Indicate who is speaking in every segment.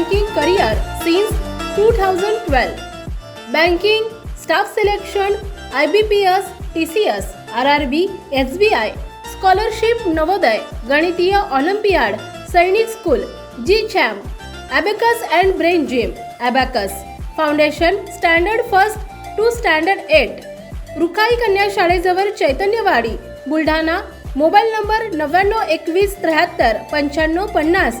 Speaker 1: Two thousand twelve banking staff selection I B P S T C S R R B S B I scholarship Navodaya गणितीय olympiad सैनिक school G champ abacus and brain gym abacus foundation standard first two standard eight Rukhai कन्या शाळेजवळ Chaitanyawadi Buldhana mobile number नव्याण्णव एकवीस त्र्याहत्तर पंच्याण्णव पन्नास.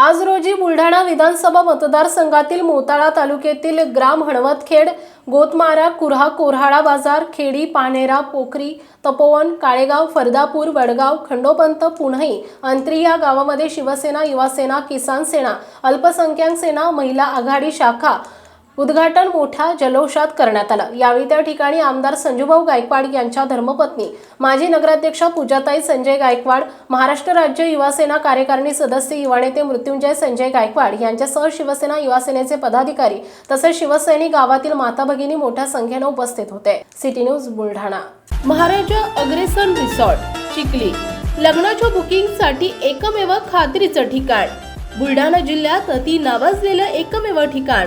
Speaker 1: आज रोजी बुलढाणा विधानसभा मतदारसंघातील मोताळा तालुक्यातील ग्राम हणवतखेड गोतमारा कुऱ्हा कोऱ्हाळा बाजार खेडी पानेरा पोखरी तपोवन काळेगाव फरदापूर वडगाव खंडोपंत पुणई अंत्री या गावामध्ये शिवसेना युवासेना किसान सेना अल्पसंख्याक सेना महिला आघाडी शाखा उद्घाटन मोठ्या जल्लोषात करण्यात आलं. यावेळी त्या ठिकाणी आमदार संजूभाऊ गायकवाड यांच्या धर्मपत्नी माजी नगराध्यक्षा पूजाताई संजय गायकवाड महाराष्ट्र राज्य युवा सेना कार्यकारिणी सदस्य युवा नेते मृत्युंजय संजय गायकवाड यांच्यासह शिवसेना युवा सेनेचे पदाधिकारी तसेच शिवसैनिक गावातील माता भगिनी मोठ्या संख्येने उपस्थित होते. City news Buldhana. Maharaja Agrasen resort Chikhli. लग्नाच्या बुकिंगसाठी एकमेव खात्रीचं ठिकाण. बुलढाणा जिल्ह्यात अति नावाजलेलं एकमेव ठिकाण.